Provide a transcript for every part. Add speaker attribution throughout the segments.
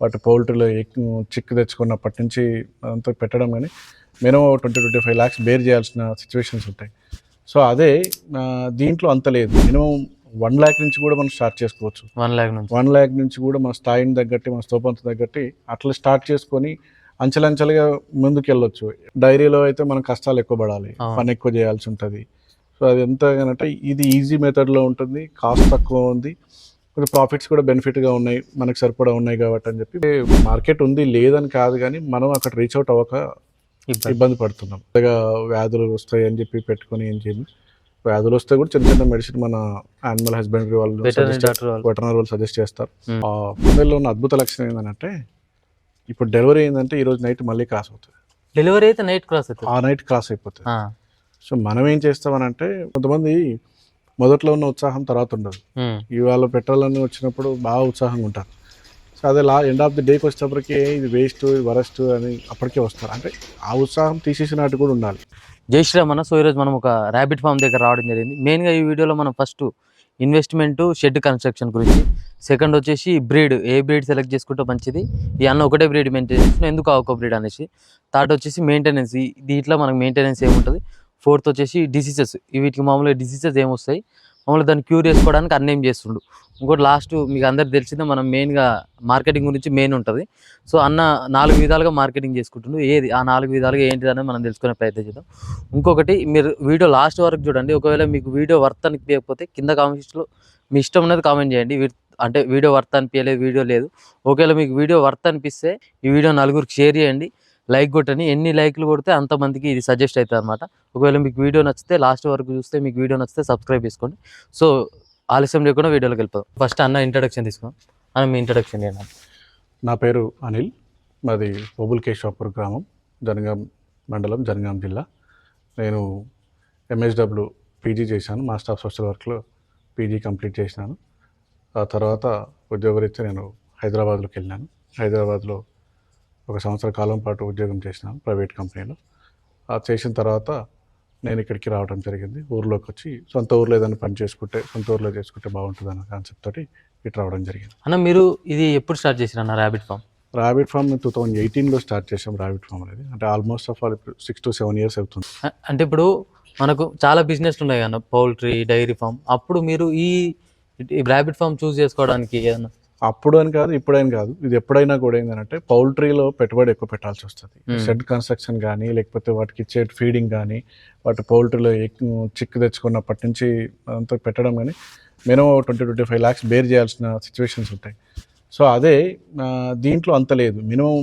Speaker 1: వాటి పౌల్ట్రీలో చిక్కు తెచ్చుకున్నప్పటి నుంచి అంతా పెట్టడం కానీ minimum twenty twenty five lakhs bear చేయాల్సిన సిచ్యువేషన్స్ ఉంటాయి. సో అదే దీంట్లో అంత లేదు. మినిమం వన్ ల్యాక్ నుంచి కూడా మనం స్టార్ట్ చేసుకోవచ్చు.
Speaker 2: వన్ ల్యాక్ నుంచి.
Speaker 1: వన్ ల్యాక్ నుంచి కూడా మన స్థాయిని తగ్గట్టి మన స్తోపంత తగ్గట్టి అట్లా స్టార్ట్ చేసుకొని అంచెలంచెలుగా ముందుకు వెళ్ళొచ్చు డైరీలో అయితే మనం కష్టాలు ఎక్కువ పడాలి. పని ఎక్కువ చేయాల్సి ఉంటుంది. సో అది ఎంత అంటే ఇది ఈజీ మెథడ్లో ఉంటుంది. కాస్ట్ తక్కువ ఉంది. కొంచెం ప్రాఫిట్స్ కూడా బెనిఫిట్గా ఉన్నాయి మనకు సరిపడా ఉన్నాయి కాబట్టి అని చెప్పి. మార్కెట్ ఉంది లేదని కాదు కానీ మనం అక్కడ రీచ్ అవుట్ అవ్వక
Speaker 2: ఇబ్బంది.
Speaker 1: పడుతున్నాం. పెద్దగా వ్యాధులు వస్తాయి అని చెప్పి పెట్టుకొని ఏం చేయాలి వ్యాధులు వస్తే కూడా చిన్న చిన్న మెడిసిన్ మన యానిమల్ హస్బెండరీ వాళ్ళు
Speaker 2: డాక్టర్ వాళ్ళు.
Speaker 1: సజెస్ట్ చేస్తారు.
Speaker 2: Hmm.
Speaker 1: ఆ కుందేల్లో ఉన్న అద్భుత లక్షణం ఏంటంటే ఇప్పుడు డెలివరీ అయిందంటే ఈ రోజు నైట్ మళ్ళీ క్రాస్ అవుతుంది.
Speaker 2: డెలివరీ అయితే నైట్ క్రాస్ అవుతుంది.
Speaker 1: ఆ నైట్ క్రాస్ అయిపోతుంది. సో మనం ఏం చేస్తామనంటే కొంతమంది మొదట్లో ఉన్న ఉత్సాహం తర్వాత ఉండదు. ఇవాళ పెట్టాలని వచ్చినప్పుడు బాగా ఉత్సాహంగా ఉంటారు. సో అదే లా ఎండ్ ఆఫ్ ది డేకి వచ్చేటప్పటికి ఇది వేస్ట్ ఇది వరస్ట్ అని అప్పటికే వస్తారు. అంటే ఆ ఉత్సాహం తీసేసినట్టు కూడా ఉండాలి.
Speaker 2: జై శ్రీరామ్ అన్న సో ఈరోజు మనం ఒక ర్యాబిట్ ఫామ్ దగ్గర రావడం జరిగింది. మెయిన్గా ఈ వీడియోలో మనం ఫస్ట్ ఇన్వెస్ట్మెంట్ షెడ్ కన్స్ట్రక్షన్ గురించి సెకండ్ వచ్చేసి బ్రీడ్ ఏ బ్రీడ్ సెలెక్ట్ చేసుకుంటే మంచిది? ఈ అన్న ఒకటే బ్రీడ్ మెయింటైన్ చేస్తున్నా ఎందుకు ఆ ఒక బ్రీడ్ అనేసి? థర్డ్ వచ్చేసి మెయింటెనెన్స్ దీంట్లో మనకు మెయింటెనెన్స్ ఏముంటుంది? ఫోర్త్ వచ్చేసి డిసీజెస్ వీటికి మామూలుగా డిసీజెస్ ఏమొస్తాయి? మామూలుగా దాన్ని క్యూర్ చేసుకోవడానికి అన్నేం చేస్తుండు. ఇంకోటి లాస్ట్ మీకు అందరికి తెలిసిందే మనం మెయిన్గా మార్కెటింగ్ గురించి మెయిన్ ఉంటుంది. సో అన్న నాలుగు విధాలుగా మార్కెటింగ్ చేసుకుంటుండు. ఏది ఆ నాలుగు విధాలుగా ఏంటిది అనేది మనం తెలుసుకునే ప్రయత్నం చేద్దాం. ఇంకొకటి మీరు వీడియో లాస్ట్ వరకు చూడండి. ఒకవేళ మీకు వీడియో వర్త్ అనిపించకపోతే కింద కామెంట్స్లో మీ ఇష్టం అనేది కామెంట్ చేయండి. అంటే వీడియో వర్త్ అనిపించలేదు వీడియో లేదు. ఒకవేళ మీకు వీడియో వర్త్ అనిపిస్తే ఈ వీడియో నలుగురికి షేర్ చేయండి. లైక్ కొట్టని ఎన్ని లైక్లు కొడితే అంతమందికి ఇది సజెస్ట్ అవుతుంది అనమాట ఒకవేళ మీకు వీడియో నచ్చితే లాస్ట్ వరకు చూస్తే మీకు వీడియో నచ్చితే సబ్స్క్రైబ్ చేసుకోండి. సో ఆలస్యం లేకుండా వీడియోలోకి వెళ్ళిపోదాం. ఫస్ట్ అన్న ఇంట్రడక్షన్ తీసుకున్నాం అన్న మీ ఇంట్రడక్షన్ చేయండి
Speaker 1: నా పేరు అనిల్. మాది బొబుల్ కేశాపూర్ గ్రామం జనగాం మండలం జనగాం జిల్లా. నేను ఎంఎస్డబ్ల్యూ పీజీ చేశాను. మాస్టర్ ఆఫ్ సోషల్ వర్క్లో పీజీ కంప్లీట్ చేసినాను. ఆ తర్వాత ఉద్యోగరీత్యా నేను హైదరాబాద్లోకి వెళ్ళాను. హైదరాబాద్లో ఒక సంవత్సర కాలం పాటు ఉద్యోగం చేసినాను ప్రైవేట్ కంపెనీలో. ఆ చేసిన తర్వాత నేను ఇక్కడికి రావడం జరిగింది. ఊర్లోకి వచ్చి సొంత ఊర్లో ఏదైనా పని చేసుకుంటే సొంత ఊర్లో చేసుకుంటే బాగుంటుంది అన్న కాన్సెప్ట్ తోటి ఇటు రావడం జరిగింది.
Speaker 2: అన్న మీరు ఇది ఎప్పుడు స్టార్ట్ చేసిరు అన్న rabbit farm
Speaker 1: rabbit farm two thousand ఎయిటీన్లో స్టార్ట్ చేసాం రాబిట్ ఫామ్ అనేది. అంటే ఆల్మోస్ట్ ఆఫ్ ఆల్ ఇప్పుడు సిక్స్ టు సెవెన్ ఇయర్స్ అవుతుంది.
Speaker 2: అంటే ఇప్పుడు మనకు చాలా బిజినెస్ ఉన్నాయి కదా పౌల్ట్రీ డైరీ ఫామ్ అప్పుడు మీరు ఈ ర్యాబిట్ ఫామ్ చూస్ చేసుకోవడానికి ఏదన్నా
Speaker 1: అప్పుడు అని కాదు ఇప్పుడని కాదు. ఇది ఎప్పుడైనా కూడా ఏంటంటే పౌల్ట్రీలో పెట్టుబడి ఎక్కువ పెట్టాల్సి వస్తుంది. షెడ్ కన్స్ట్రక్షన్ కానీ లేకపోతే వాటికి ఇచ్చే ఫీడింగ్ కానీ వాటి పౌల్ట్రీలో చిక్కు తెచ్చుకున్నప్పటి నుంచి అంతా పెట్టడం కానీ minimum twenty twenty five lakhs bear చేయాల్సిన సిచ్యువేషన్స్ ఉంటాయి. సో అదే దీంట్లో అంత లేదు. మినిమం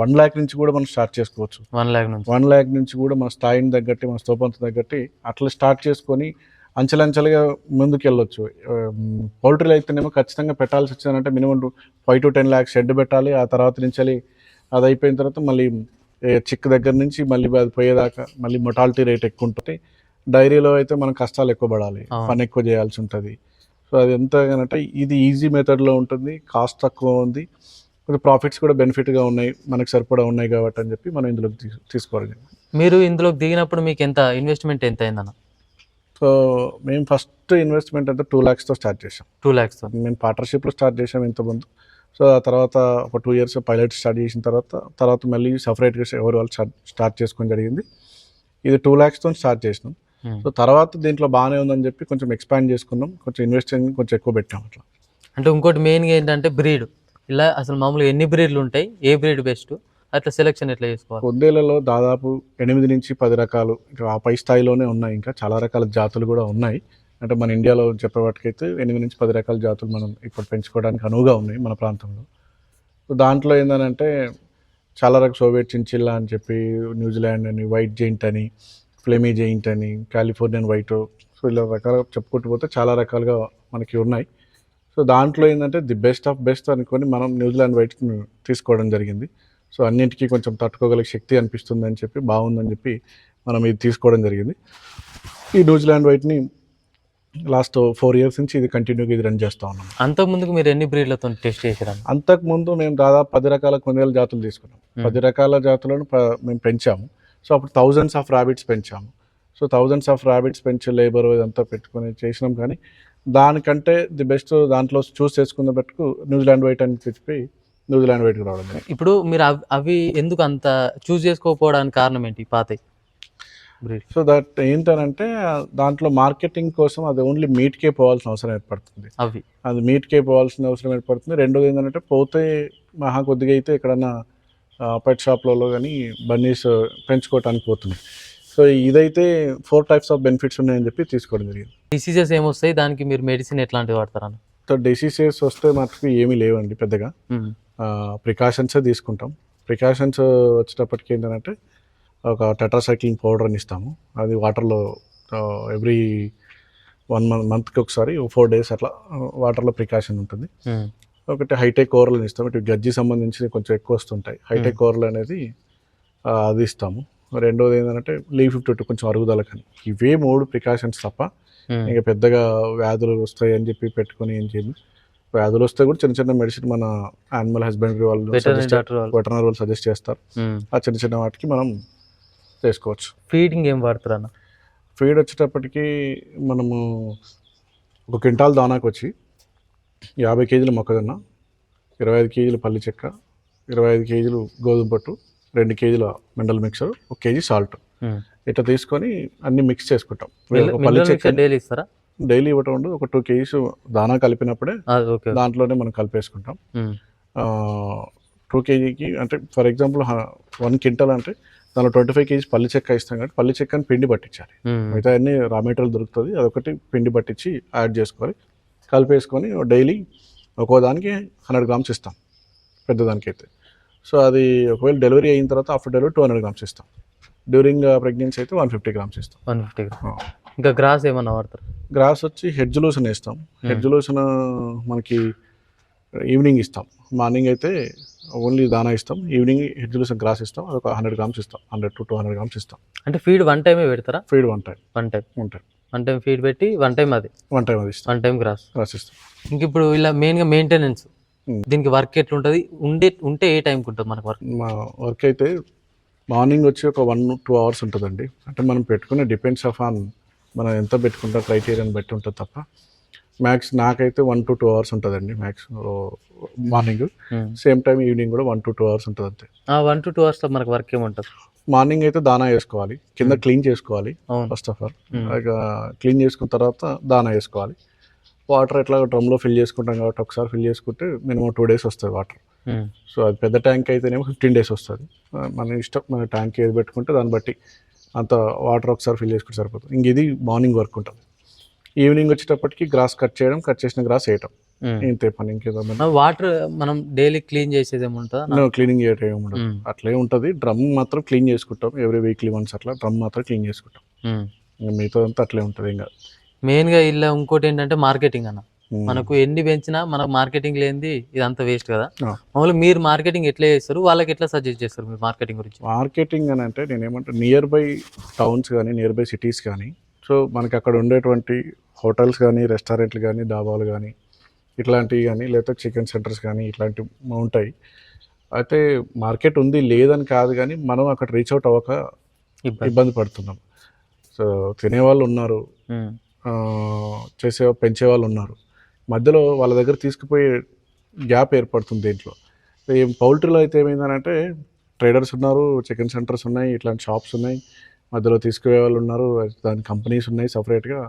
Speaker 1: వన్ ల్యాక్ నుంచి కూడా మనం స్టార్ట్ చేసుకోవచ్చు.
Speaker 2: వన్ ల్యాక్ నుంచి.
Speaker 1: వన్ ల్యాక్ నుంచి కూడా మన స్థాయిని తగ్గట్టి మన స్తోపంత తగ్గట్టి అట్లా స్టార్ట్ చేసుకొని అంచెలంచెలుగా ముందుకు వెళ్ళొచ్చు పౌల్ట్రీలో అయితేనేమో ఖచ్చితంగా పెట్టాల్సి వచ్చిందంటే minimum five to ten lakhs shed పెట్టాలి. ఆ తర్వాత నుంచి అది అయిపోయిన తర్వాత మళ్ళీ చిక్ దగ్గర నుంచి మళ్ళీ అది పోయేదాకా మళ్ళీ మొటాలిటీ రేట్ ఎక్కువ ఉంటుంది డైరీలో అయితే మనం కష్టాలు ఎక్కువ పడాలి. పని ఎక్కువ చేయాల్సి ఉంటుంది. సో అది ఎంత అంటే ఇది ఈజీ మెథడ్లో ఉంటుంది. కాస్ట్ తక్కువ ఉంది. ప్రాఫిట్స్ కూడా బెనిఫిట్గా ఉన్నాయి. మనకు సరిపడా ఉన్నాయి కాబట్టి అని చెప్పి మనం ఇందులోకి తీసు తీసుకోవాలి.
Speaker 2: మీరు ఇందులోకి దిగినప్పుడు మీకు ఎంత ఇన్వెస్ట్మెంట్ ఎంత అయిందన్న
Speaker 1: సో మేము ఫస్ట్ ఇన్వెస్ట్మెంట్ అంటే టూ ల్యాక్స్తో స్టార్ట్ చేసాం
Speaker 2: టూ ల్యాక్స్
Speaker 1: మేము పార్ట్నర్షిప్లో స్టార్ట్ చేసాం ఇంతకుముందు సో ఆ తర్వాత ఒక టూ ఇయర్స్ పైలట్ స్టార్ట్ చేసిన తర్వాత తర్వాత మళ్ళీ సపరేట్గా ఎవరు వాళ్ళు స్టార్ట్ స్టార్ట్ చేసుకోవడం జరిగింది. ఇది టూ ల్యాక్స్తో స్టార్ట్ చేసినాం. సో తర్వాత దీంట్లో బాగానే ఉందని చెప్పి కొంచెం ఎక్స్పాండ్ చేసుకున్నాం. కొంచెం ఇన్వెస్టింగ్ కొంచెం ఎక్కువ పెట్టాం అట్లా.
Speaker 2: అంటే ఇంకోటి మెయిన్గా ఏంటంటే బ్రీడ్. ఇలా అసలు మామూలుగా ఎన్ని బ్రీడ్లు ఉంటాయి? ఏ బ్రీడ్ బెస్ట్? అట్లా సెలెక్షన్ ఎట్లా చేసుకోవాలి?
Speaker 1: పొద్దేళ్ళలో దాదాపు ఎనిమిది నుంచి పది రకాలు ఇంకా ఆ పై స్థాయిలోనే ఉన్నాయి. ఇంకా చాలా రకాల జాతులు కూడా ఉన్నాయి. అంటే మన ఇండియాలో చెప్పేవాటికైతే ఎనిమిది నుంచి పది రకాల జాతులు మనం ఇప్పుడు పెంచుకోవడానికి అనువుగా ఉన్నాయి మన ప్రాంతంలో. సో దాంట్లో ఏంటంటే చాలా రకాల సోవియట్ చించిల్లా అని చెప్పి న్యూజిలాండ్ అని వైట్ జెయింట్ అని ఫ్లెమీ జెయింట్ అని కాలిఫోర్నియన్ వైట్. సో ఇలా రకాల చెప్పుకుంటూ పోతే చాలా రకాలుగా మనకి ఉన్నాయి. సో దాంట్లో ఏంటంటే ది బెస్ట్ ఆఫ్ బెస్ట్ అనుకొని మనం న్యూజిలాండ్ వైట్ తీసుకోవడం జరిగింది. సో అన్నింటికీ కొంచెం తట్టుకోగల శక్తి అనిపిస్తుంది అని చెప్పి బాగుందని చెప్పి మనం ఇది తీసుకోవడం జరిగింది. ఈ న్యూజిలాండ్ వైట్ని లాస్ట్ ఫోర్ ఇయర్స్ నుంచి ఇది కంటిన్యూగా ఇది రన్ చేస్తూ ఉన్నాం.
Speaker 2: అంతకు ముందుకు మీరు ఎన్ని బ్రీడ్లతో టెస్ట్ చేశారు?
Speaker 1: అంతకుముందు మేము దాదాపు పది రకాల కొందేల జాతులు తీసుకున్నాం. పది రకాల జాతులను మేము పెంచాము. సో అప్పుడు థౌజండ్స్ ఆఫ్ ర్యాబిట్స్ పెంచాము. సో థౌజండ్స్ ఆఫ్ ర్యాబిట్స్ పెంచే లేబర్ ఇదంతా పెట్టుకొని చేసినాం కానీ దానికంటే ది బెస్ట్ దాంట్లో చూస్ చేసుకున్న పెట్టుకు న్యూజిలాండ్ వైట్ అని చెప్పి న్యూజిలాండ్ వెయిట్కి రావడం
Speaker 2: ఇప్పుడు మీరు అవ్- ఎందుకు అంత చూస్ చేసుకోకపోవడానికి కారణం ఏంటి పాత
Speaker 1: సో దట్ ఏంటనంటే దాంట్లో మార్కెటింగ్ కోసం అది ఓన్లీ మీట్కే పోవాల్సిన అవసరం ఏర్పడుతుంది.
Speaker 2: అవి.
Speaker 1: అది మీట్కే పోవాల్సిన అవసరం ఏర్పడుతుంది. రెండోది ఏంటంటే పోతే మహా కొద్దిగా అయితే ఎక్కడన్నా పెట్ షాప్లలో కానీ బన్నీస్ పెంచుకోవటానికి పోతుంది. సో ఇదైతే ఫోర్ టైప్స్ ఆఫ్ బెనిఫిట్స్ ఉన్నాయని చెప్పి తీసుకోవడం జరిగింది.
Speaker 2: డిసీజెస్ ఏమొస్తాయి? దానికి మీరు మెడిసిన్ ఎట్లాంటివి వాడతారన్న
Speaker 1: సో డిసీజెస్ వస్తే మటుకు ఏమీ లేవండి పెద్దగా. ప్రికాషన్సే తీసుకుంటాం. ప్రికాషన్స్ వచ్చేటప్పటికి ఏంటంటే ఒక టెట్రాసైక్లింగ్ పౌడర్ అని ఇస్తాము. అది వాటర్లో ఎవ్రీ వన్ మంత్ మంత్కి ఒకసారి ఫోర్ డేస్ అట్లా వాటర్లో ప్రికాషన్ ఉంటుంది. ఒకటి హైటెక్ కూరలు ఇస్తాం ఇటు గజ్జి సంబంధించి కొంచెం ఎక్కువ వస్తుంటాయి. హైటెక్ కూరలు అనేది అది ఇస్తాము. రెండోది ఏంటంటే లీవ్ ఫిఫ్టీ టూ కొంచెం అరుగుదలకని ఇవే మూడు ప్రికాషన్స్ తప్ప ఇంకా పెద్దగా వ్యాధులు వస్తాయి అని చెప్పి పెట్టుకొని ఏం చేయదు వ్యాధులు వస్తే కూడా చిన్న చిన్న మెడిసిన్ మన యానిమల్ హస్బెండరీ వాళ్ళు
Speaker 2: వెటర్నరీ వాళ్ళు.
Speaker 1: సజెస్ట్ చేస్తారు. ఆ చిన్న చిన్న వాటికి మనం చేసుకోవచ్చు.
Speaker 2: ఫీడింగ్ ఏం వాడతారు అన్న?
Speaker 1: ఫీడ్ వచ్చేటప్పటికి మనము ఒక క్వింటాల్ దానాకు వచ్చి యాభై కేజీలు మొక్కజొన్న ఇరవై ఐదు కేజీలు పల్లి చెక్క ఇరవై ఐదు కేజీలు గోధుమ పట్టు రెండు కేజీల మెండల్ మిక్సర్ ఒక కేజీ సాల్ట్. ఇట్లా తీసుకొని అన్ని మిక్స్ చేసుకుంటాం. పల్లి చెక్క
Speaker 2: డైలీ ఇస్తారా?
Speaker 1: డైలీ ఇవ్వటం ఉండదు. ఒక టూ కేజీస్ దానా కలిపినప్పుడే దాంట్లోనే మనం కలిపేసుకుంటాం. టూ కేజీకి అంటే ఫర్ ఎగ్జాంపుల్ వన్ క్వింటల్ అంటే దానిలో ట్వంటీ ఫైవ్ కేజీస్ పల్లి చెక్క ఇస్తాం కాబట్టి పల్లి చెక్కని పిండి పట్టించాలి. మిగతా అన్ని రా మెటీరియల్ దొరుకుతుంది. అదొకటి పిండి పట్టించి యాడ్ చేసుకోవాలి కలిపేసుకొని డైలీ ఒక్కో దానికి హండ్రెడ్ గ్రామ్స్ ఇస్తాం. పెద్దదానికి అయితే సో అది ఒకవేళ డెలివరీ అయిన తర్వాత after delivery two hundred grams ఇస్తాం. డ్యూరింగ్ ప్రెగ్నెన్సీ అయితే వన్ ఫిఫ్టీ గ్రామ్స్ ఇస్తాం.
Speaker 2: వన్ ఫిఫ్టీ ఇంకా గ్రాస్ ఏమన్నా వాడతారు?
Speaker 1: గ్రాస్ వచ్చి హెడ్జ్ లూసన్ వేస్తాం. హెడ్జ్ లూసన్ మనకి ఈవినింగ్ ఇస్తాం. మార్నింగ్ అయితే ఓన్లీ దానా ఇస్తాం. ఈవినింగ్ హెడ్జ్ లూసన్ గ్రాస్ ఇస్తాం. అది ఒక హండ్రెడ్ గ్రామ్స్ ఇస్తాం. Hundred to two hundred grams ఇస్తాం.
Speaker 2: అంటే ఫీడ్ వన్ టైమే పెడతారా?
Speaker 1: Feed one time.
Speaker 2: One time.
Speaker 1: ఉంటాయి
Speaker 2: వన్ టైం ఫీడ్ పెట్టి వన్ టైం అది?
Speaker 1: వన్ టైం అది ఇస్తాం.
Speaker 2: One time grass.
Speaker 1: గ్రాస్ ఇస్తాం.
Speaker 2: ఇంక ఇప్పుడు ఇలా మెయిన్గా మెయింటెనెన్స్. దీనికి వర్క్ ఎట్లుంటుంది? ఉండే ఉంటే ఏ టైంకి ఉంటుంది మనకు వర్క్?
Speaker 1: మా వర్క్ అయితే మార్నింగ్ వచ్చి ఒక వన్ టూ అవర్స్ ఉంటుందండి. అంటే మనం పెట్టుకునే డిపెండ్స్ ఆఫ్ ఆన్ మనం ఎంత పెట్టుకుంటాం క్రైటీరియాని బట్టి ఉంటుంది తప్ప. మ్యాక్స్ నాకైతే వన్ టు టూ అవర్స్ ఉంటుందండి max morning same time evening కూడా వన్ టు టూ అవర్స్ ఉంటుంది అంతే
Speaker 2: వన్ టు టూ అవర్స్లో మనకు వర్క్ ఏముంటుంది?
Speaker 1: మార్నింగ్ అయితే దానా వేసుకోవాలి కింద క్లీన్ చేసుకోవాలి
Speaker 2: అవును.
Speaker 1: First of all
Speaker 2: Hmm.
Speaker 1: Clean చేసుకున్న తర్వాత దానా వేసుకోవాలి వాటర్ ఎట్లా డ్రమ్లో ఫిల్ చేసుకుంటాం కాబట్టి ఒకసారి ఫిల్ చేసుకుంటే మినిమం టూ డేస్ వస్తుంది వాటర్
Speaker 2: Hmm.
Speaker 1: సో అది పెద్ద ట్యాంక్ అయితేనేమో ఫిఫ్టీన్ డేస్ వస్తుంది. మన ఇష్టం మన ట్యాంక్ ఏది పెట్టుకుంటే దాన్ని బట్టి అంత వాటర్ ఒకసారి ఫిల్ చేసుకుంటే సరిపోతుంది. ఇంక ఇది మార్నింగ్ వర్క్ ఉంటుంది. ఈవినింగ్ వచ్చేటప్పటికి గ్రాస్ కట్ చేయడం కట్ చేసిన గ్రాస్ వేయటం. ఇంతే పని ఇంకేదో
Speaker 2: వాటర్ మనం డైలీ క్లీన్ చేసేది ఏముంటుందా
Speaker 1: క్లీనింగ్ చేయటం ఏమి ఉండదు.
Speaker 2: Hmm.
Speaker 1: అట్లే ఉంటుంది. డ్రమ్ మాత్రం క్లీన్ చేసుకుంటాం. ఎవ్రీ వీక్లీ వన్స్ అట్లా డ్రమ్ మాత్రం క్లీన్ చేసుకుంటాం. ఇంకా మిగతా అంతా అట్లే ఉంటుంది ఇంకా.
Speaker 2: మెయిన్గా ఇలా ఇంకోటి ఏంటంటే మార్కెటింగ్ అన్న. మనకు ఎన్ని పెంచినా మనకు మార్కెటింగ్ లేనిది ఇదంతా వేస్ట్ కదా. మామూలు మీరు మార్కెటింగ్ ఎట్లా చేస్తారు? వాళ్ళకి ఎట్లా సజెస్ట్ చేస్తారు మీరు మార్కెటింగ్ గురించి?
Speaker 1: మార్కెటింగ్ అని అంటే నేను ఏమంటే నియర్ బై టౌన్స్ కానీ నియర్ బై సిటీస్ కానీ సో మనకి అక్కడ ఉండేటువంటి హోటల్స్ కానీ రెస్టారెంట్లు కానీ డాబాలు కానీ ఇట్లాంటివి కానీ లేకపోతే చికెన్ సెంటర్స్ కానీ ఇట్లాంటివి ఉంటాయి. అయితే మార్కెట్ ఉంది లేదని కాదు కానీ మనం అక్కడ రీచ్ అవుట్ అవ్వక
Speaker 2: ఇబ్బంది.
Speaker 1: పడుతున్నాం. సో తినేవాళ్ళు ఉన్నారు. చేసే పెంచే వాళ్ళు ఉన్నారు. మధ్యలో వాళ్ళ దగ్గర తీసుకుపోయే గ్యాప్ ఏర్పడుతుంది దీంట్లో. ఏం పౌల్ట్రీలో అయితే ఏమైందనంటే ట్రేడర్స్ ఉన్నారు చికెన్ సెంటర్స్ ఉన్నాయి ఇట్లాంటి షాప్స్ ఉన్నాయి మధ్యలో తీసుకుపోయే వాళ్ళు ఉన్నారు దాని కంపెనీస్ ఉన్నాయి సపరేట్గా.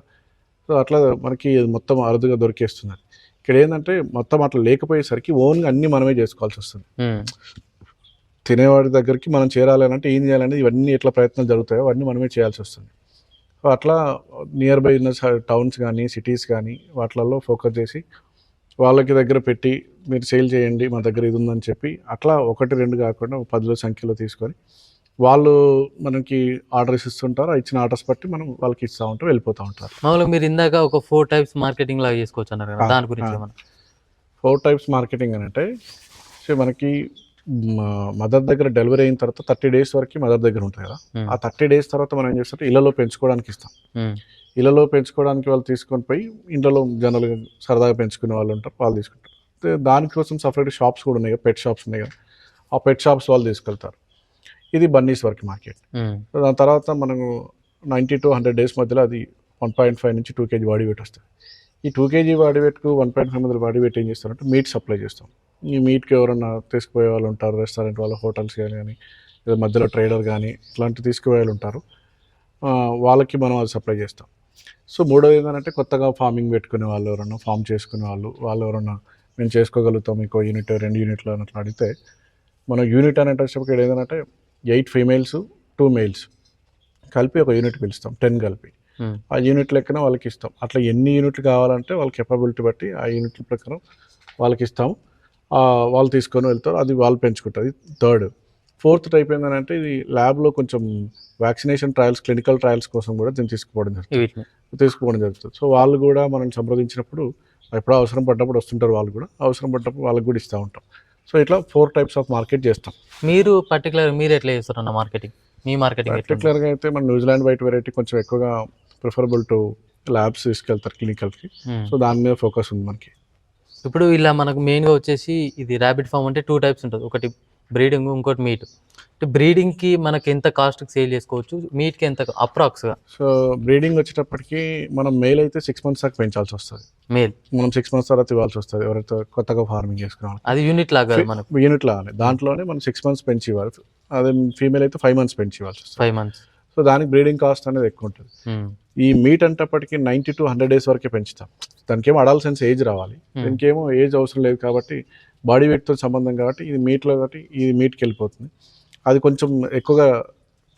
Speaker 1: సో అట్లా మనకి మొత్తం అరుదుగా దొరికేస్తుంది ఇక్కడ ఏంటంటే మొత్తం అట్లా లేకపోయేసరికి ఓన్గా అన్నీ మనమే చేసుకోవాల్సి వస్తుంది. తినేవాడి దగ్గరికి మనం చేరాలి అంటే ఏం చేయాలనేది ఇవన్నీ ఎట్లా ప్రయత్నాలు జరుగుతాయో అవన్నీ మనమే చేయాల్సి వస్తుంది. అట్లా నియర్ బై ఉన్న టౌన్స్ కానీ సిటీస్ కానీ వాటిలలో ఫోకస్ చేసి వాళ్ళకి దగ్గర పెట్టి మీరు సేల్ చేయండి మా దగ్గర ఇది ఉందని చెప్పి అట్లా ఒకటి రెండు కాకుండా పదిలో సంఖ్యలో తీసుకొని వాళ్ళు మనకి ఆర్డర్స్ ఇస్తుంటారు. ఆ ఇచ్చిన ఆర్డర్స్ బట్టి మనం వాళ్ళకి ఇస్తూ ఉంటాం వెళ్ళిపోతూ ఉంటారు.
Speaker 2: మామూలుగా మీరు ఇందాక ఒక ఫోర్ టైప్స్ మార్కెటింగ్ లాగా చేసుకోవచ్చు అన్నారు కదా దాని గురించి
Speaker 1: ఫోర్ టైప్స్ మార్కెటింగ్ అని అంటే సో మనకి మదర్ దగ్గర డెలివరీ అయిన తర్వాత థర్టీ డేస్ వరకు మదర్ దగ్గర ఉంటుంది కదా. ఆ థర్టీ డేస్ తర్వాత మనం ఏం చేస్తాం? ఇళ్ళలో పెంచుకోవడానికి ఇస్తాం. ఇళ్ళలో పెంచుకోవడానికి వాళ్ళు తీసుకొని పోయి ఇంట్లో జనరల్గా సరదాగా పెంచుకునే వాళ్ళు ఉంటారు వాళ్ళు తీసుకుంటారు. దానికోసం సపరేట్ షాప్స్ కూడా ఉన్నాయి పెట్ షాప్స్ ఉన్నాయి కదా. ఆ పెట్ షాప్స్ వాళ్ళు తీసుకెళ్తారు. ఇది బన్నీస్ వరకు మార్కెట్ దాని తర్వాత మనము నైంటీ టు హండ్రెడ్ డేస్ మధ్యలో అది వన్ పాయింట్ ఫైవ్ నుంచి టూ కేజీ బాడీ వెయిట్ వస్తుంది. ఈ టూ కేజీ బాడీ వెయిట్కు వన్ పాయింట్ ఫైవ్ మధ్యలో బాడీ వెయిట్ ఏం చేస్తారంటే మీట్ సప్లై చేస్తాం. ఈ మీట్కి ఎవరన్నా తీసుకుపోయే వాళ్ళు ఉంటారు రెస్టారెంట్ వాళ్ళు హోటల్స్ కానీ కానీ లేదా మధ్యలో ట్రేడర్ కానీ ఇట్లాంటి తీసుకుపోయే వాళ్ళు ఉంటారు. వాళ్ళకి మనం అది సప్లై చేస్తాం. సో మూడోది ఏంటంటే కొత్తగా ఫార్మింగ్ పెట్టుకునే వాళ్ళు ఎవరన్నా ఫామ్ చేసుకునే వాళ్ళు వాళ్ళు ఎవరన్నా మేము చేసుకోగలుగుతాం ఇంకో యూనిట్ రెండు యూనిట్లు అన్నట్లు అడిగితే మనం యూనిట్ అనేటప్పుడు ఏంటంటే ఎయిట్ ఫీమేల్స్ టూ మేల్స్ కలిపి ఒక యూనిట్ పిలుస్తాం టెన్ కలిపి. ఆ యూనిట్ లెక్కన వాళ్ళకి ఇస్తాం. అట్లా ఎన్ని యూనిట్లు కావాలంటే వాళ్ళ కెపబిలిటీ బట్టి ఆ యూనిట్ల ప్రకారం వాళ్ళకి ఇస్తాము వాళ్ళు తీసుకొని వెళ్తారు అది వాళ్ళు పెంచుకుంటుంది థర్డ్. ఫోర్త్ టైప్ ఏంటంటే ఇది ల్యాబ్లో కొంచెం వ్యాక్సినేషన్ ట్రయల్స్ క్లినికల్ ట్రయల్స్ కోసం కూడా దీన్ని తీసుకుపోవడం జరుగుతుంది. తీసుకుపోవడం జరుగుతుంది. సో వాళ్ళు కూడా మనం సంప్రదించినప్పుడు ఎప్పుడో అవసరం పడ్డప్పుడు వస్తుంటారు వాళ్ళు కూడా. అవసరం పడ్డప్పుడు వాళ్ళకి కూడా ఇస్తూ ఉంటాం. సో ఇట్లా ఫోర్ టైప్స్ ఆఫ్ మార్కెట్ చేస్తాం.
Speaker 2: మీరు పర్టికులర్ మీరు ఎట్లా చేస్తారు అన్న మార్కెటింగ్? మీ మార్కెటింగ్?
Speaker 1: పర్టికులర్గా అయితే మన న్యూజిలాండ్ వైట్ వెరైటీ కొంచెం ఎక్కువగా ప్రిఫరబుల్ టు ల్యాబ్స్ తీసుకెళ్తారు క్లినికల్కి
Speaker 2: ఉమ్.
Speaker 1: సో దాని మీద ఫోకస్ ఉంది మనకి.
Speaker 2: ఇప్పుడు ఇలా మనకు మెయిన్గా వచ్చేసి ఇది ర్యాబిట్ ఫామ్ అంటే టూ టైప్స్ ఉంటుంది. ఒకటి బ్రీడింగ్ ఇంకోటి మీట్ అంటే బ్రీడింగ్కి మనకి ఎంత కాస్ట్కి సేల్ చేసుకోవచ్చు? మీట్కి ఎంత అప్రాక్స్గా
Speaker 1: సో బ్రీడింగ్ వచ్చేటప్పటికి మనం మేల్ అయితే సిక్స్ మంత్స్ దాకా పెంచాల్సి వస్తుంది.
Speaker 2: మేల్
Speaker 1: మనం సిక్స్ మంత్స్ తర్వాత ఇవ్వాల్సి వస్తుంది. ఎవరైతే కొత్తగా ఫార్మింగ్ చేసుకునే వాళ్ళు
Speaker 2: అది యూనిట్ లాగా మనకు.
Speaker 1: యూనిట్ లాగానే. దాంట్లోనే మనం సిక్స్ మంత్స్ పెంచి ఇవ్వాలి. అదే ఫీమేల్ అయితే ఫైవ్ మంత్స్ పెంచి ఇవ్వాల్సి వస్తుంది.
Speaker 2: ఫైవ్ మంత్స్
Speaker 1: సో దానికి బ్రీడింగ్ కాస్ట్ అనేది ఎక్కువ ఉంటుంది. ఈ మీట్ అంటప్పటికి నైంటీ టు హండ్రెడ్ డేస్ వరకే పెంచుతాం. దానికి ఏమో అడాల్సెన్స్ ఏజ్ రావాలి.
Speaker 2: Hmm.
Speaker 1: దీనికి ఏమో ఏజ్ అవసరం లేదు కాబట్టి బాడీ వెయిట్తో సంబంధం కాబట్టి ఇది మీట్లో కాబట్టి ఇది మీట్కి వెళ్ళిపోతుంది. అది కొంచెం ఎక్కువగా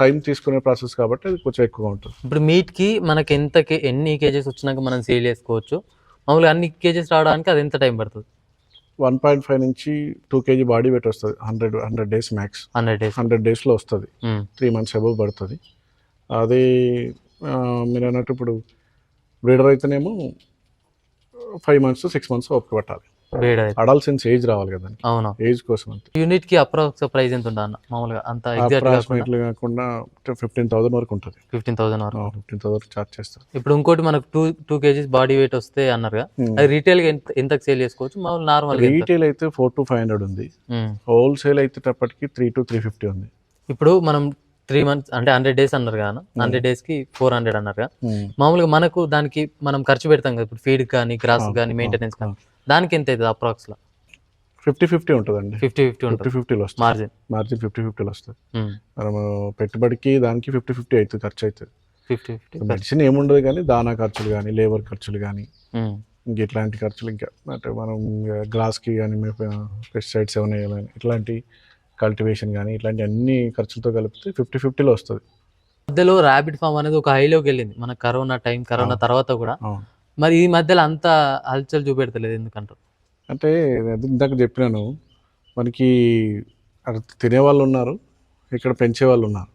Speaker 1: టైం తీసుకునే ప్రాసెస్ కాబట్టి అది కొంచెం ఎక్కువగా ఉంటుంది.
Speaker 2: ఇప్పుడు మీట్కి మనకి ఎంత ఎన్ని కేజెస్ వచ్చినాక మనం సేల్ చేసుకోవచ్చు? మామూలుగా అన్ని కేజెస్ రావడానికి అది ఎంత టైం పడుతుంది?
Speaker 1: వన్ పాయింట్ ఫైవ్ నుంచి టూ కేజీ బాడీ వెయిట్ వస్తుంది. Hundred hundred days max
Speaker 2: hundred days.
Speaker 1: Hundred డేస్లో వస్తుంది. త్రీ మంత్స్ అబవ్ పడుతుంది. అది మీరు అన్నట్టు ఇప్పుడు బ్రీడర్ అయితేనేమో ఫైవ్ మంత్స్ సిక్స్ మంత్స్ ఓపిక పట్టాలి. అడాల్సెన్స్ ఏజ్ రావాలి కదా
Speaker 2: అవును.
Speaker 1: ఏజ్ కోసం అంతే.
Speaker 2: యూనిట్కి అప్రాక్స్ ప్రైస్ ఎంత ఉంటుంది అన్న? మామూలుగా అంత ఎగ్జాక్ట్ కాకుండా.
Speaker 1: ఫిఫ్టీన్ థౌసండ్ వరకు ఉంటుంది.
Speaker 2: ఫిఫ్టీన్ థౌసండ్ వరకు.
Speaker 1: ఫిఫ్టీన్ థౌసండ్ చార్జ్ చేస్తారు.
Speaker 2: ఇప్పుడు ఇంకోటి మనకు two two kgs body weight వస్తే అన్నారుగా అది రీటైల్గా ఎంత ఎంతకు సేల్ చేసుకోవచ్చు? మామూలు నార్మల్
Speaker 1: రీటైల్ అయితే ఫోర్ టు ఫైవ్ హండ్రెడ్ ఉంది. హోల్సేల్ అయితే త్రీ టు త్రీ ఫిఫ్టీ ఉంది.
Speaker 2: ఇప్పుడు మనం త్రీ మంత్స్ అంటే హండ్రెడ్ డేస్ అన్నారు కదా హండ్రెడ్ డేస్కి ఫోర్ హండ్రెడ్ అన్నారు మామూలుగా మనకు దానికి మనం ఖర్చు పెడతాం కదా ఇప్పుడు ఫీడ్ కానీ గ్రాస్ కానీ మెయింటెనెన్స్ కానీ. దానికి ఎంత అవుతుంది అప్రాక్స్లో
Speaker 1: ఫిఫ్టీ ఫిఫ్టీ ఉంటుందండి.
Speaker 2: ఫిఫ్టీ ఫిఫ్టీ
Speaker 1: ఫిఫ్టీ ఫిఫ్టీలో వస్తుంది.
Speaker 2: మార్జిన్.
Speaker 1: మార్జిన్ ఫిఫ్టీ ఫిఫ్టీలో వస్తుంది. మనము పెట్టుబడికి దానికి ఫిఫ్టీ ఫిఫ్టీ అవుతుంది ఖర్చు అవుతుంది.
Speaker 2: ఫిఫ్టీ ఫిఫ్టీ
Speaker 1: మెడిసిన్ ఏముండదు కానీ దానా ఖర్చులు కానీ లేబర్ ఖర్చులు కానీ ఇంక ఇట్లాంటి ఖర్చులు ఇంకా అంటే మనం గ్లాస్కి కానీ పెస్టిసైడ్స్ ఏమైనా ఇట్లాంటి కల్టివేషన్ కానీ ఇట్లాంటి అన్ని ఖర్చులతో కలిపితే ఫిఫ్టీ ఫిఫ్టీలో వస్తుంది.
Speaker 2: మధ్యలో ర్యాబిట్ ఫామ్ అనేది ఒక హైలోకి వెళ్ళింది. మన కరోనా టైం కరోనా. తర్వాత కూడా. మరి ఈ మధ్యలో అంత హల్చల్ చూపెడతలేదు ఎందుకంటారు?
Speaker 1: అంటే ఇందాక చెప్పినాను మనకి అక్కడ తినేవాళ్ళు ఉన్నారు ఇక్కడ పెంచే వాళ్ళు ఉన్నారు.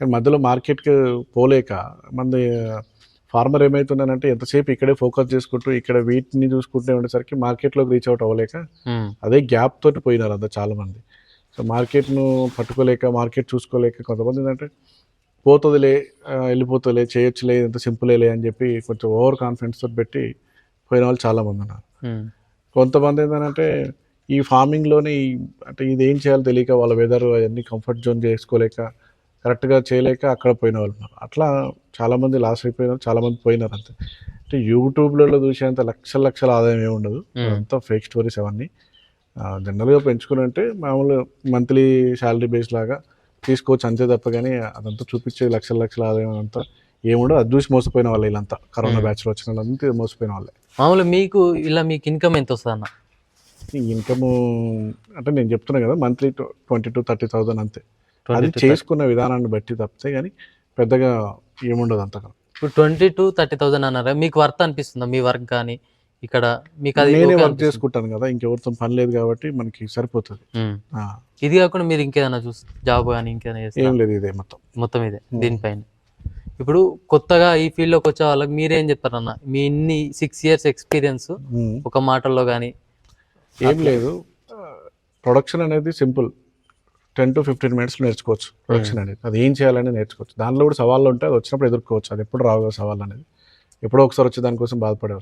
Speaker 1: కానీ మధ్యలో మార్కెట్కి పోలేక మన ఫార్మర్ ఏమవుతున్నానంటే ఎంతసేపు ఇక్కడే ఫోకస్ చేసుకుంటూ ఇక్కడ వీటిని చూసుకుంటూ ఉండేసరికి మార్కెట్లోకి రీచ్ అవుట్ అవ్వలేక అదే గ్యాప్ తోటి పోయినారు అంతా చాలామంది. సో మార్కెట్ను పట్టుకోలేక మార్కెట్ చూసుకోలేక కొంతమంది ఏంటంటే పోతుందిలే వెళ్ళిపోతుందిలే చేయొచ్చులే ఎంత సింపులేలే అని చెప్పి కొంచెం ఓవర్ కాన్ఫిడెన్స్ తోటి పెట్టి పోయిన వాళ్ళు చాలామంది ఉన్నారు. కొంతమంది ఏంటంటే ఈ ఫార్మింగ్లోనే ఈ అంటే ఇది ఏం చేయాలో తెలియక వాళ్ళ వెదర్ అవన్నీ కంఫర్ట్ జోన్ చేసుకోలేక కరెక్ట్గా చేయలేక అక్కడ పోయిన వాళ్ళు ఉన్నారు. అట్లా చాలామంది లాస్ అయిపోయినారు చాలామంది పోయినారు అంతే. అంటే యూట్యూబ్లలో చూసేంత లక్షల లక్షల ఆదాయం ఏమి ఉండదు. అంతా ఫేక్ స్టోరీస్ అవన్నీ. జనరల్గా పెంచుకుని అంటే మామూలు మంత్లీ శాలరీ బేస్ లాగా తీసుకోవచ్చు అంతే తప్ప కానీ అదంతా చూపించే లక్షల లక్షల ఆదాయం అంతా ఏముండదు. అది చూసి మోసపోయిన వాళ్ళు వీళ్ళంతా. కరోనా. బ్యాచ్లో వచ్చిన వాళ్ళంతా మోసపోయిన వాళ్ళే.
Speaker 2: మామూలుగా మీకు ఇలా మీకు ఇన్కమ్ ఎంత వస్తుంది అన్న
Speaker 1: ఇన్కమ్ అంటే నేను చెప్తున్నా కదా monthly twenty to thirty thousand అంతే.
Speaker 2: 20
Speaker 1: అది చేసుకున్న విధానాన్ని బట్టి తప్పితే కానీ పెద్దగా ఏముండదు అంతగా.
Speaker 2: ఇప్పుడు ట్వంటీ టు థర్టీ థౌసండ్ అన్నారా? మీకు వర్త్ అనిపిస్తుందా మీ వర్క్ కానీ ఇక్కడ మీకు అది
Speaker 1: నేనే వర్క్? చేసుకుంటాను కదా ఇంకెవరితో పని లేదు కాబట్టి మనకి సరిపోతుంది.
Speaker 2: ఇది కాకుండా మీరు ఇంకేదైనా చూసి జాబ్ కానీ ఇంకేదైనా
Speaker 1: ఏం లేదు ఇదే మొత్తం.
Speaker 2: మొత్తం ఇదే. దీనిపైన. ఇప్పుడు కొత్తగా ఈ ఫీల్డ్లోకి వచ్చే వాళ్ళకి మీరేం చెప్తారన్న? మీ ఇన్ని సిక్స్ ఇయర్స్ ఎక్స్పీరియన్స్. ఒక మాటల్లో కానీ
Speaker 1: ఏం లేదు. ప్రొడక్షన్ అనేది simple ten to fifteen minutes నేర్చుకోవచ్చు ప్రొడక్షన్ అనేది. అది ఏం చేయాలని నేర్చుకోవచ్చు. దానిలో కూడా సవాళ్ళు ఉంటాయి అది వచ్చినప్పుడు ఎదుర్కోవచ్చు. అది ఎప్పుడు రావు సవాళ్ళు అనేది. ఎప్పుడో ఒకసారి వచ్చి దానికోసం బాధపడే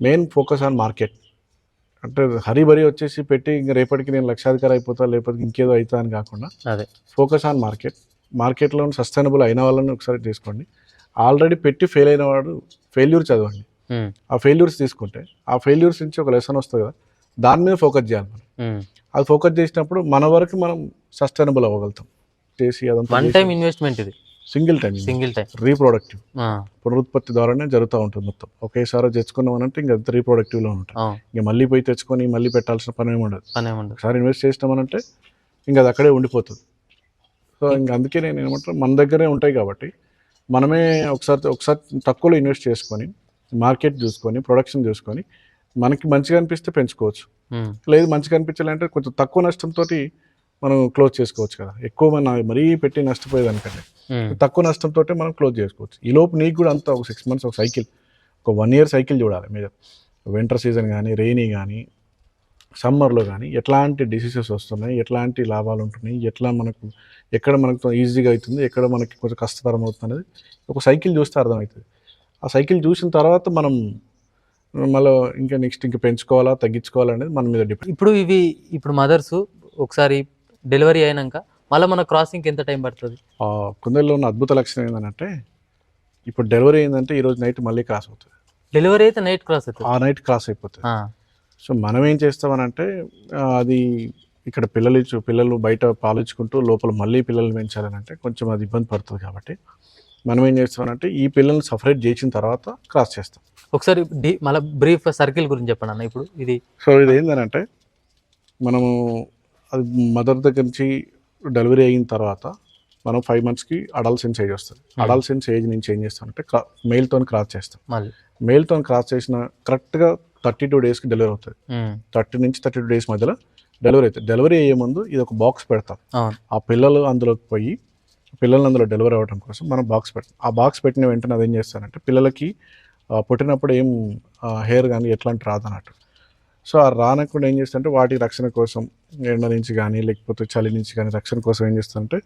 Speaker 1: మెయిన్ ఫోకస్ ఆన్ మార్కెట్. అంటే హరీ బరీ వచ్చేసి పెట్టి ఇంక రేపటికి నేను లక్షాధికారి అయిపోతా లేకపోతే ఇంకేదో అవుతా అని కాకుండా
Speaker 2: అదే.
Speaker 1: Focus on market. మార్కెట్లో సస్టైనబుల్ అయిన వాళ్ళని ఒకసారి తీసుకోండి. ఆల్రెడీ పెట్టి ఫెయిల్ అయిన వాడు ఫెయిల్యూర్ చదవండి. ఆ ఫెయిల్యూర్స్ తీసుకుంటే ఆ ఫెయిల్యూర్స్ నుంచి ఒక లెసన్ వస్తుంది కదా దాని మీద ఫోకస్ చేయాలి మనం. అది ఫోకస్ చేసినప్పుడు మన వరకు మనం సస్టైనబుల్ అవ్వగలుగుతాం. చేసి
Speaker 2: వన్
Speaker 1: అదంతా
Speaker 2: టైం ఇన్వెస్ట్మెంట్ ఇది.
Speaker 1: Single time
Speaker 2: single time.
Speaker 1: Reproductive. పునరుత్పత్తి ద్వారానే జరుగుతూ ఉంటుంది మొత్తం. ఒకేసారి తెచ్చుకున్నాం అంటే ఇంకా రీప్రొడక్టివ్లో ఉంటాం. ఇంకా మళ్ళీ పోయి తెచ్చుకొని మళ్ళీ పెట్టాల్సిన పని ఏమి ఉండదు.
Speaker 2: పని
Speaker 1: ఒకసారి ఇన్వెస్ట్ చేసినామనంటే ఇంకా అది అక్కడే ఉండిపోతుంది. సో ఇంకా అందుకే నేను ఏమంటారు మన దగ్గరే ఉంటాయి కాబట్టి మనమే ఒకసారి ఒకసారి తక్కువలో ఇన్వెస్ట్ చేసుకొని మార్కెట్ చూసుకొని ప్రొడక్షన్ చూసుకొని మనకి మంచిగా అనిపిస్తే పెంచుకోవచ్చు. లేదు మంచిగా అనిపించాలంటే కొంచెం తక్కువ నష్టంతో మనం క్లోజ్ చేసుకోవచ్చు కదా. ఎక్కువ మన మరీ పెట్టి నష్టపోయేదానికంటే. తక్కువ నష్టంతో మనం క్లోజ్ చేసుకోవచ్చు. ఈ లోపు నీకు కూడా అంత ఒక సిక్స్ మంత్స్ ఒక సైకిల్ ఒక వన్ ఇయర్ సైకిల్ చూడాలి మీద వింటర్ సీజన్ కానీ రెయినీ కానీ సమ్మర్లో కానీ ఎట్లాంటి డిసీజెస్ వస్తున్నాయి ఎట్లాంటి లాభాలు ఉంటున్నాయి ఎట్లా మనకు ఎక్కడ మనకు ఈజీగా అవుతుంది ఎక్కడ మనకి కొంచెం కష్టతరం అవుతుంది అనేది ఒక సైకిల్ చూస్తే అర్థమవుతుంది. ఆ సైకిల్ చూసిన తర్వాత మనం మళ్ళీ ఇంకా నెక్స్ట్ ఇంకా పెంచుకోవాలా తగ్గించుకోవాలా అనేది మన మీద డిపెండ్
Speaker 2: ఇప్పుడు ఇవి ఇప్పుడు మదర్స్ ఒకసారి డెలివరీ అయినాక మళ్ళీ మన క్రాసింగ్ ఎంత టైం పడుతుంది?
Speaker 1: కుందేల్లో ఉన్న అద్భుత లక్షణం ఏంటంటే ఇప్పుడు డెలివరీ అయిందంటే ఈరోజు నైట్ మళ్ళీ క్రాస్ అవుతుంది.
Speaker 2: డెలివరీ అయితే నైట్ క్రాస్ అవుతుంది.
Speaker 1: ఆ నైట్ క్రాస్ అయిపోతుంది. సో మనం ఏం చేస్తామనంటే అది ఇక్కడ పిల్లలు ఇచ్చు పిల్లలు బయట పాలించుకుంటూ లోపల మళ్ళీ పిల్లల్ని పెంచాలని అంటే కొంచెం అది ఇబ్బంది పడుతుంది కాబట్టి మనం ఏం చేస్తామనంటే ఈ పిల్లల్ని సపరేట్ చేసిన తర్వాత క్రాస్ చేస్తాం.
Speaker 2: ఒకసారి మళ్ళీ బ్రీఫ్ సర్కిల్ గురించి చెప్పండి అన్న ఇప్పుడు ఇది.
Speaker 1: సో ఇది ఏంటంటే మనము అది మదర్ దగ్గర నుంచి డెలివరీ అయిన తర్వాత మనం ఫైవ్ మంత్స్కి అడల్సెన్స్ ఏజ్ వస్తుంది. అడల్సెన్స్ ఏజ్ నుంచి ఏం చేస్తామంటే క్రా మెయిల్తో క్రాస్ చేస్తాం. మెయిల్తో క్రాస్ చేసిన కరెక్ట్గా థర్టీ టూ డేస్కి డెలివరీ అవుతుంది. థర్టీ నుంచి థర్టీ టూ డేస్ మధ్యలో డెలివరీ అవుతుంది. డెలివరీ అయ్యే ముందు ఇది ఒక బాక్స్ పెడతాం. ఆ పిల్లలు అందులోకి పోయి పిల్లలు అందులో డెలివరీ అవ్వడం కోసం మనం బాక్స్ పెడతాం. ఆ బాక్స్ పెట్టిన వెంటనే అది ఏం చేస్తారంటే పిల్లలకి పుట్టినప్పుడు ఏం హెయిర్ కానీ ఎట్లాంటి రాదన్నట్టు. సో ఆ రానకుండా ఏం చేస్తారంటే వాటి రక్షణ కోసం ఎండ నుంచి కానీ లేకపోతే చలి నుంచి కానీ రక్షణ కోసం ఏం చేస్తారంటే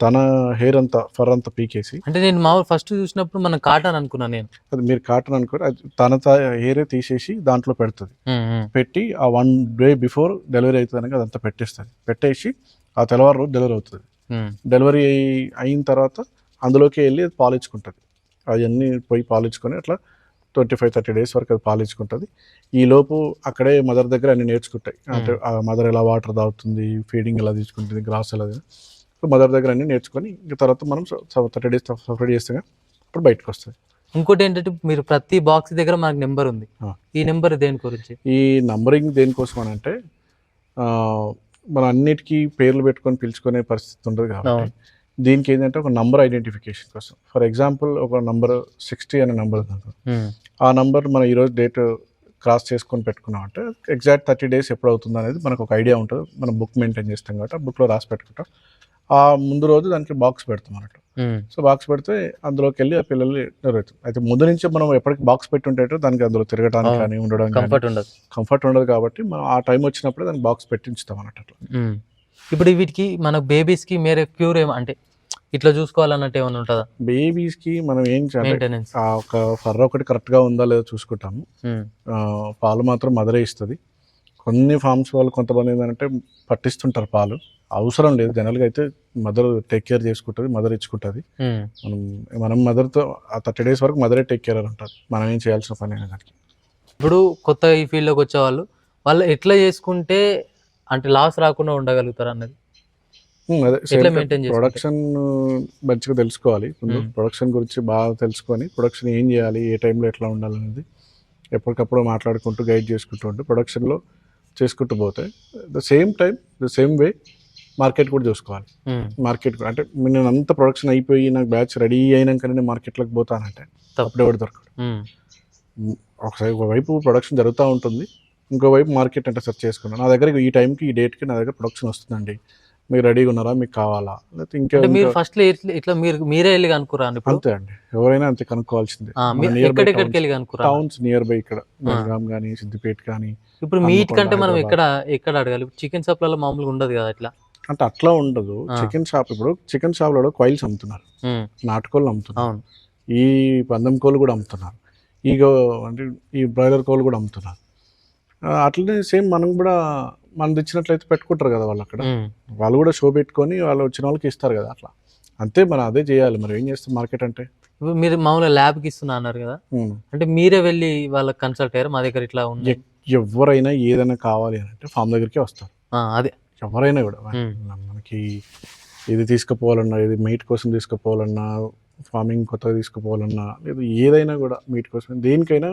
Speaker 1: తన హెయిర్ అంతా ఫర్ అంతా పీకేసి
Speaker 2: అంటే నేను మామూలు ఫస్ట్ చూసినప్పుడు మనం కాటన్ అనుకున్నాను నేను.
Speaker 1: అది మీరు కాటన్ అనుకోరు అది తన హెయిరే తీసేసి దాంట్లో పెడుతుంది. పెట్టి ఆ వన్ డే బిఫోర్ డెలివరీ అవుతుంది అనగా అదంతా పెట్టేస్తుంది. పెట్టేసి ఆ తెల్లవారు రోజు డెలివరీ అవుతుంది. డెలివరీ అయి- అయిన తర్వాత అందులోకి వెళ్ళి పాలించుకుంటుంది అవన్నీ పోయి పాలించుకొని అట్లా ట్వంటీ ఫైవ్ థర్టీ డేస్ వరకు అది పాలించుకుంటుంది. ఈ లోపు అక్కడే మదర్ దగ్గర అన్ని నేర్చుకుంటాయి. అంటే ఆ మదర్ ఎలా వాటర్ తాగుతుంది ఫీడింగ్ ఎలా తీసుకుంటుంది గ్రాస్ ఎలా మదర్ దగ్గర అన్ని నేర్చుకొని ఇంక తర్వాత మనం థర్టీ డేస్ సపరేట్ చేస్తే అప్పుడు బయటకు వస్తుంది.
Speaker 2: ఇంకోటి ఏంటంటే మీరు ప్రతి బాక్స్ దగ్గర మనకు నెంబర్ ఉంది. ఈ నెంబర్ దేని గురించి?
Speaker 1: ఈ నంబరింగ్ దేనికోసం అని అంటే మనం అన్నిటికీ పేర్లు పెట్టుకొని పిలుచుకునే పరిస్థితి ఉండదు కాబట్టి. దీనికి ఏంటంటే ఒక నంబర్ ఐడెంటిఫికేషన్ కోసం. ఫర్ ఎగ్జాంపుల్ ఒక నంబర్ సిక్స్టీ అనే నంబర్.
Speaker 2: ఉమ్,
Speaker 1: ఆ నంబర్ మనం ఈరోజు డేట్ క్రాస్ చేసుకొని పెట్టుకున్నాం అంటే ఎగ్జాక్ట్ థర్టీ డేస్ ఎప్పుడు అవుతుంది అనేది మనకు ఒక ఐడియా ఉంటుంది. మనం బుక్ మెయింటైన్ చేస్తాం కాబట్టి ఆ బుక్లో రాసి పెట్టుకుంటాం. ఆ ముందు రోజు దానికి బాక్స్ పెడతాం అన్నట్టు.
Speaker 2: ఉమ్,
Speaker 1: సో బాక్స్ పెడితే అందులోకి వెళ్ళి ఆ పిల్లలు నెరవేరుతాం అయితే ముందు నుంచే మనం ఎప్పటికి బాక్స్ పెట్టి ఉంటే దానికి అందులో తిరగడానికి. కానీ ఉండడం
Speaker 2: కంఫర్ట్ ఉండదు.
Speaker 1: కంఫర్ట్ ఉండదు కాబట్టి మనం ఆ టైం వచ్చినప్పుడే దానికి బాక్స్ పెట్టించుతాం అన్నట్టు
Speaker 2: ఉమ్. ఇప్పుడు వీటికి మన బేబీస్కి మేరే క్యూర్ ఏమో అంటే ఇట్లా చూసుకోవాలన్నట్టు ఏమైనా ఉంటుందా?
Speaker 1: బేబీస్కి మనం ఏం చేయాలి? ఒక ఫర్ ఒకటి కరెక్ట్గా ఉందా లేదో చూసుకుంటాము. ఆ, పాలు మాత్రం మదరే ఇస్తుంది. కొన్ని ఫార్మ్స్ వాళ్ళు కొంతమంది ఏంటంటే పట్టిస్తుంటారు పాలు. అవసరం లేదు. జనరల్గా అయితే మదర్ టేక్ కేర్ చేసుకుంటుంది మదర్ ఇచ్చుకుంటుంది. మనం మనం మదర్తో ఆ థర్టీ డేస్ వరకు మదరే టేక్ కేర్ అని ఉంటుంది మనం ఏం చేయాల్సిన పని దానికి.
Speaker 2: ఇప్పుడు కొత్త ఈ ఫీల్డ్లోకి వచ్చే వాళ్ళు వాళ్ళు ఎట్లా చేసుకుంటే అంటే లాస్ రాకుండా ఉండగలుగుతారు అన్నది
Speaker 1: ఉమ్, అదే
Speaker 2: ఎట్లా maintain చేసుకుంటారు?
Speaker 1: ప్రొడక్షన్ మంచిగా తెలుసుకోవాలి. ముందు. ప్రొడక్షన్ గురించి బాగా తెలుసుకొని ప్రొడక్షన్ ఏం చేయాలి ఏ టైంలో ఎట్లా ఉండాలనేది ఎప్పటికప్పుడు మాట్లాడుకుంటూ గైడ్ చేసుకుంటూ ఉంటే ప్రొడక్షన్లో చేసుకుంటూ పోతే the same time the same way market కూడా చూసుకోవాలి. మార్కెట్ కూడా అంటే నేను అంత ప్రొడక్షన్ అయిపోయి నాకు బ్యాచ్ రెడీ అయినాక నేను మార్కెట్లోకి పోతానంటే. అప్పుడు ఎవరు దొరకడు ఒకసారి ఒకవైపు ప్రొడక్షన్ జరుగుతూ ఉంటుంది ఇంకోవైపు మార్కెట్ అంటే సెర్చ్ చేసుకున్నాను. నా దగ్గర ఈ టైంకి ఈ డేట్కి నా దగ్గర ప్రొడక్షన్ వస్తుందండి. మీరు రెడీగా ఉన్నారా? మీకు కావాలా? లేకపోతే ఇంకా
Speaker 2: మీరు ఫస్ట్ ఇట్లా మీరు మీరే వెళ్ళి కనుక్కురా
Speaker 1: అంతే అండి. ఎవరైనా అంతే కనుక్కోవాల్సిందే. నియర్
Speaker 2: ఎక్కడెక్కడికి వెళ్ళి కనుక్కురా
Speaker 1: టౌన్స్ నియర్ బై ఇక్కడ. బెల్గాం కానీ సిద్దిపేట కానీ
Speaker 2: ఇప్పుడు మీట్ కంటే మనం ఎక్కడ
Speaker 1: హైదరాబాద్.
Speaker 2: ఎక్కడ అడగాలి? చికెన్ షాప్లలో మామూలుగా ఉండదు కదా ఇట్లా
Speaker 1: అంటే అట్లా ఉండదు. చికెన్ షాప్ ఇప్పుడు చికెన్ షాప్లో కాయిల్స్ అమ్ముతున్నారు. నాటుకోళ్ళు అమ్ముతున్నారు. ఈ పందెం కోళ్ళు కూడా అమ్ముతున్నారు. ఈ అంటే ఈ బ్రాయిలర్ కోళ్ళు కూడా అమ్ముతున్నారు. అట్లనే సేమ్ మనం కూడా మనం తెచ్చినట్లయితే పెట్టుకుంటారు కదా వాళ్ళు అక్కడ. వాళ్ళు కూడా షో పెట్టుకొని వాళ్ళు వచ్చిన వాళ్ళకి ఇస్తారు కదా అట్లా. అంతే మనం అదే చేయాలి మరి. ఏం చేస్తాం మార్కెట్ అంటే?
Speaker 2: ఇప్పుడు మీరు మామూలుగా ల్యాబ్కి ఇస్తున్నా అన్నారు కదా. అంటే మీరే వెళ్ళి వాళ్ళకి కన్సల్ట్ అయ్యారు? మా దగ్గర ఇట్లా ఉంది.
Speaker 1: ఎవరైనా ఏదైనా కావాలి అని అంటే ఫామ్ దగ్గరికే వస్తారు.
Speaker 2: అదే.
Speaker 1: ఎవరైనా కూడా. మనకి ఇది తీసుకుపోవాలన్నా ఇది మీట్ కోసం తీసుకుపోవాలన్నా ఫార్మింగ్ కొత్తగా తీసుకుపోవాలన్నా లేదా ఏదైనా కూడా మీట్ కోసం. దేనికైనా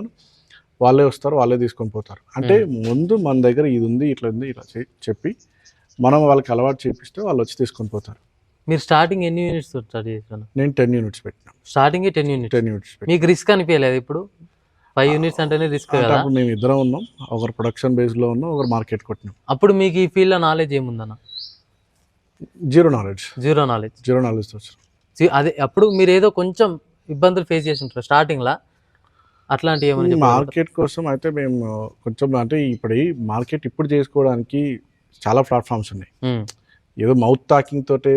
Speaker 1: వాళ్ళే వస్తారు వాళ్ళే తీసుకొని పోతారు. అంటే ముందు మన దగ్గర ఇది ఉంది ఇట్లా ఉంది ఇట్లా చెప్పి మనం వాళ్ళకి అలవాటు చేపిస్తే వాళ్ళు వచ్చి తీసుకొని పోతారు.
Speaker 2: మీరు స్టార్టింగ్ ఎన్ని యూనిట్స్ స్టార్ట్ చేశాను
Speaker 1: నేను టెన్ యూనిట్స్ పెట్టినా.
Speaker 2: Starting ten units
Speaker 1: ten units
Speaker 2: మీకు రిస్క్ అనిపించలేదు ఇప్పుడు? ఫైవ్ యూనిట్స్ అంటేనే రిస్క్ కదా?
Speaker 1: మేము ఇద్దరం ఉన్నాం ఒకరు ప్రొడక్షన్ బేస్లో ఉన్నాం ఒకరు మార్కెట్ కొట్టినాం.
Speaker 2: అప్పుడు మీకు ఈ field knowledge ఏముందన్న?
Speaker 1: Zero knowledge
Speaker 2: zero knowledge
Speaker 1: zero knowledge
Speaker 2: అదే అప్పుడు మీరు ఏదో కొంచెం ఇబ్బందులు ఫేస్ చేసి ఉంటారు స్టార్టింగ్ లా. అట్లాంటివి ఏమైనా చెప్పగలుగుతారా?
Speaker 1: మార్కెట్ కోసం అయితే మేము కొంచెం అంటే ఇప్పుడు మార్కెట్ ఇప్పుడు చేసుకోవడానికి చాలా ప్లాట్ఫామ్స్ ఉన్నాయి. ఏదో మౌత్ టాకింగ్ తోటే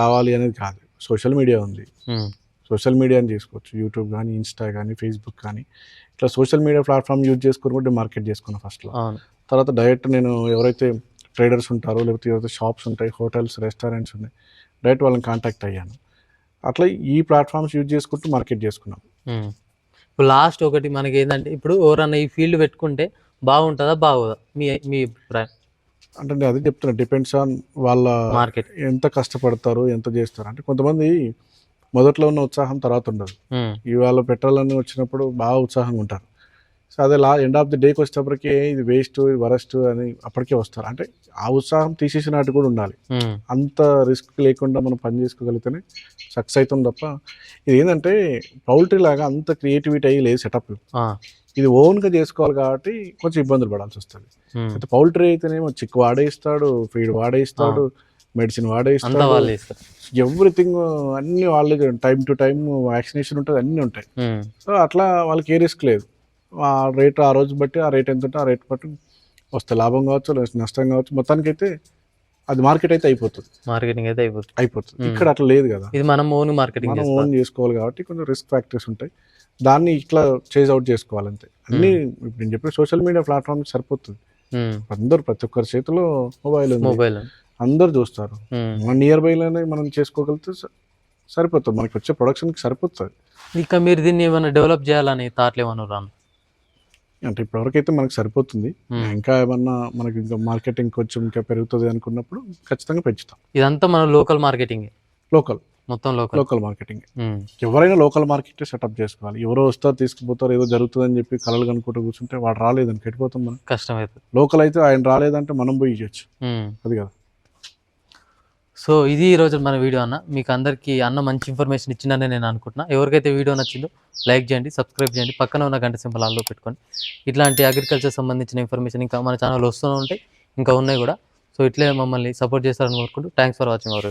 Speaker 1: రావాలి అనేది కాదు. సోషల్ మీడియా ఉంది. సోషల్ మీడియాని చేసుకోవచ్చు. యూట్యూబ్ కానీ ఇన్స్టా కానీ ఫేస్బుక్ కానీ. ఇట్లా సోషల్ మీడియా ప్లాట్ఫామ్ యూజ్ చేసుకుని కూడా మార్కెట్ చేసుకున్నాను ఫస్ట్లో. తర్వాత డైరెక్ట్ నేను ఎవరైతే ట్రేడర్స్ ఉంటారో లేకపోతే ఎవరైతే షాప్స్ ఉంటాయి హోటల్స్ రెస్టారెంట్స్ ఉన్నాయి డైరెక్ట్ వాళ్ళని కాంటాక్ట్ అయ్యాను. అట్లా ఈ ప్లాట్ఫామ్స్ యూజ్ చేసుకుంటూ మార్కెట్ చేసుకున్నాం.
Speaker 2: ఇప్పుడు లాస్ట్ ఒకటి మనకి ఏంటంటే ఇప్పుడు ఎవరన్నా ఈ ఫీల్డ్ పెట్టుకుంటే బాగుంటుందా బాగోదా? మీ మీ అభిప్రాయం.
Speaker 1: అంటే నేను అదే చెప్తున్నా డిపెండ్స్ ఆన్ వాళ్ళ
Speaker 2: మార్కెట్
Speaker 1: ఎంత కష్టపడతారు ఎంత చేస్తారు. అంటే కొంతమంది మొదట్లో ఉన్న ఉత్సాహం తర్వాత ఉండదు. ఇవాళ పెట్టాలని వచ్చినప్పుడు బాగా ఉత్సాహంగా ఉంటారు. సో అదే లా ఎండ్ ఆఫ్ ది డేకి వచ్చేటప్పటికి ఇది వేస్ట్ ఇది వరస్ట్ అని అప్పటికే వస్తారు. అంటే ఆ ఉత్సాహం తీసేసినట్టు కూడా ఉండాలి. అంత రిస్క్ లేకుండా మనం పని చేసుకోగలిగితేనే సక్సెస్ అవుతుంది తప్ప ఇది ఏంటంటే పౌల్ట్రీ లాగా అంత క్రియేటివిటీ అయ్యి లేదు సెటప్ ఇది ఓన్గా చేసుకోవాలి కాబట్టి కొంచెం ఇబ్బందులు పడాల్సి వస్తుంది. అయితే పౌల్ట్రీ అయితేనేమో చిక్ వాడే ఇస్తాడు ఫీడ్ వాడే ఇస్తాడు మెడిసిన్ వాడే
Speaker 2: అంతా
Speaker 1: ఇస్తాడు
Speaker 2: వాళ్ళు ఇస్తారు.
Speaker 1: ఎవ్రీథింగ్ అన్ని వాళ్ళే టైం టు టైం వ్యాక్సినేషన్ ఉంటుంది అన్నీ ఉంటాయి.
Speaker 2: ఉమ్,
Speaker 1: సో అట్లా వాళ్ళకి ఏ రిస్క్ లేదు. ఆ రేట్ ఆ రోజు బట్టి ఆ రేట్ ఎంత ఉంటే ఆ రేట్ బట్టి వస్తే లాభం కావచ్చు లేదా నష్టం కావచ్చు. మొత్తానికైతే అది మార్కెట్ అయితే అయిపోతుంది.
Speaker 2: మార్కెటింగ్ అయితే అయిపోతుంది.
Speaker 1: అయిపోతుంది.
Speaker 2: Hmm.
Speaker 1: ఇక్కడ అట్లా లేదు కదా.
Speaker 2: ఇది మనం ఓన్ మార్కెటింగ్
Speaker 1: మనం ఓన్ చేసుకోవాలి కాబట్టి కొంచెం రిస్క్ ఫ్యాక్టర్స్ ఉంటాయి. దాన్ని ఇట్లా చేజ్ అవుట్ చేసుకోవాలంతే. అన్ని ఇప్పుడు నేను చెప్పిన సోషల్ మీడియా ప్లాట్ఫామ్ సరిపోతుంది. అందరూ ప్రతి ఒక్కరి చేతిలో మొబైల్ ఉంది.
Speaker 2: మొబైల్
Speaker 1: అందరు చూస్తారు. మన నియర్ బైలోనే మనం చేసుకోగలిగితే సరిపోతుంది. మనకి వచ్చే ప్రొడక్షన్కి సరిపోతుంది.
Speaker 2: ఇంకా మీరు దీన్ని ఏమైనా డెవలప్ చేయాలని థాట్లు ఏమన్నా రాను
Speaker 1: అంటే ఇప్పటివరకైతే మనకు సరిపోతుంది. ఇంకా ఏమన్నా మనకి ఇంకా మార్కెటింగ్ కొంచెం ఇంకా పెరుగుతుంది అనుకున్నప్పుడు ఖచ్చితంగా పెంచుతాం.
Speaker 2: ఇదంతా మన లోకల్ మార్కెటింగ్?
Speaker 1: లోకల్.
Speaker 2: మొత్తం లోకల్?
Speaker 1: Local marketing. ఎవరైనా లోకల్ మార్కెట్ సెటప్ చేసుకోవాలి. ఎవరో వస్తారు తీసుకుపోతారు ఏదో జరుగుతుందని చెప్పి కలలు కనుక్కుంటూ కూర్చుంటే వాడు రాలేదని కెట్టిపోతాం మనం.
Speaker 2: కష్టం అవుతుంది
Speaker 1: లోకల్ అయితే ఆయన రాలేదంటే మనం పోయి
Speaker 2: ఉమ్.
Speaker 1: అది కదా.
Speaker 2: సో ఇది ఈరోజు మన వీడియో అన్న. మీకు అందరికీ అన్న మంచి ఇన్ఫర్మేషన్ ఇచ్చిందని నేను అనుకుంటున్నా. ఎవరికైతే వీడియో నచ్చిందో లైక్ చేయండి సబ్స్క్రైబ్ చేయండి. పక్కన ఉన్న గంట సింబల్ ఆన్లో పెట్టుకోండి. ఇట్లాంటి అగ్రికల్చర్ సంబంధించిన ఇన్ఫర్మేషన్ ఇంకా మన ఛానల్ వస్తూనే ఉంటాయి ఇంకా ఉన్నాయి కూడా. సో ఇట్లే మమ్మల్ని సపోర్ట్ చేస్తారని కోరుకుంటూ థ్యాంక్స్ ఫర్ వాచింగ్ అవర్